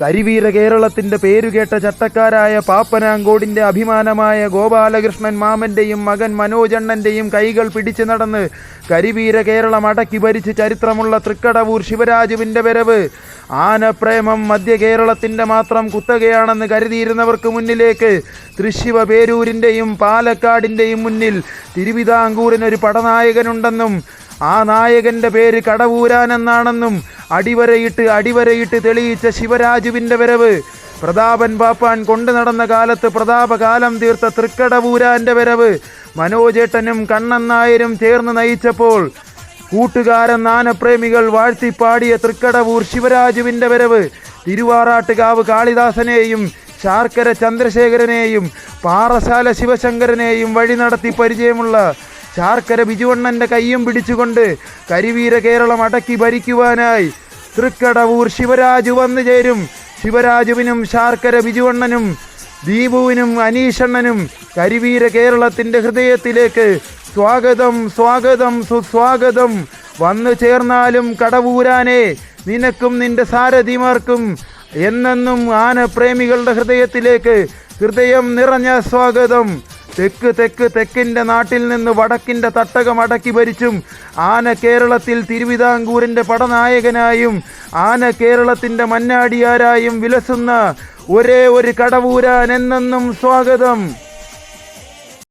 കരിവീര കേരളത്തിന്റെ പേരുകേട്ട ചട്ടക്കാരായ പാപ്പനാങ്കോടിന്റെ അഭിമാനമായ ഗോപാലകൃഷ്ണൻ മാമന്റെയും മകൻ മനോജണ്ണന്റെയും കൈകൾ പിടിച്ചു നടന്ന് കരിവീര കേരളം അടക്കി ഭരിച്ച് ചരിത്രമുള്ള തൃക്കടവൂർ ശിവരാജുവിന്റെ വരവ്. ആനപ്രേമം മധ്യ കേരളത്തിന്റെ മാത്രം കുത്തകയാണെന്ന് കരുതിയിരുന്നവർക്ക് മുന്നിലേക്ക് തൃശിവ പേരൂരിന്റെയും പാലക്കാടിന്റെയും മുന്നിൽ തിരുവിതാംകൂറിനൊരു പടനായകനുണ്ടെന്നും ആ നായകന്റെ പേര് കടവൂരാനെന്നാണെന്നും അടിവരയിട്ട് അടിവരയിട്ട് തെളിയിച്ച ശിവരാജുവിന്റെ വരവ്. പ്രതാപൻ പാപ്പാൻ കൊണ്ടു നടന്ന കാലത്ത് പ്രതാപകാലം തീർത്ത തൃക്കടപൂരാന്റെ വരവ്. മനോജേട്ടനും കണ്ണൻ നായരും ചേർന്ന് നയിച്ചപ്പോൾ കൂട്ടുകാരൻ നാനപ്രേമികൾ വാഴ്ത്തിപ്പാടിയ തൃക്കടവൂർ ശിവരാജുവിന്റെ വരവ്. തിരുവാറാട്ടുകാവ് കാളിദാസനെയും ശാർക്കര ചന്ദ്രശേഖരനെയും പാറശാല ശിവശങ്കരനെയും വഴി നടത്തി പരിചയമുള്ള ശാർക്കര ബിജുവണ്ണന്റെ കയ്യും പിടിച്ചുകൊണ്ട് കരിവീര കേരളം അടക്കി ഭരിക്കുവാനായി തൃക്കടവൂർ ശിവരാജു വന്നു ചേരും. ശിവരാജുവിനും ശാർക്കര ബിജുവണ്ണനും ദീപുവിനും അനീഷണ്ണനും കരിവീര കേരളത്തിന്റെ ഹൃദയത്തിലേക്ക് സ്വാഗതം സ്വാഗതം സുസ്വാഗതം. വന്നു ചേർന്നാലും കടവൂരാനെ നിനക്കും നിന്റെ സാരഥിമാർക്കും എന്നെന്നും ആനപ്രേമികളുടെ ഹൃദയത്തിലേക്ക് ഹൃദയം നിറഞ്ഞ സ്വാഗതം. തെക്ക് തെക്ക് തെക്കിന്റെ നാട്ടിൽ നിന്ന് വടക്കിന്റെ തട്ടകം അടക്കി ഭരിച്ചും ആന കേരളത്തിൽ തിരുവിതാംകൂറിന്റെ പടനായകനായും ആന കേരളത്തിന്റെ മന്നാടിയാരായും വിലസുന്ന ഒരേ ഒരു കടവൂരാൻ എന്നെന്നും സ്വാഗതം.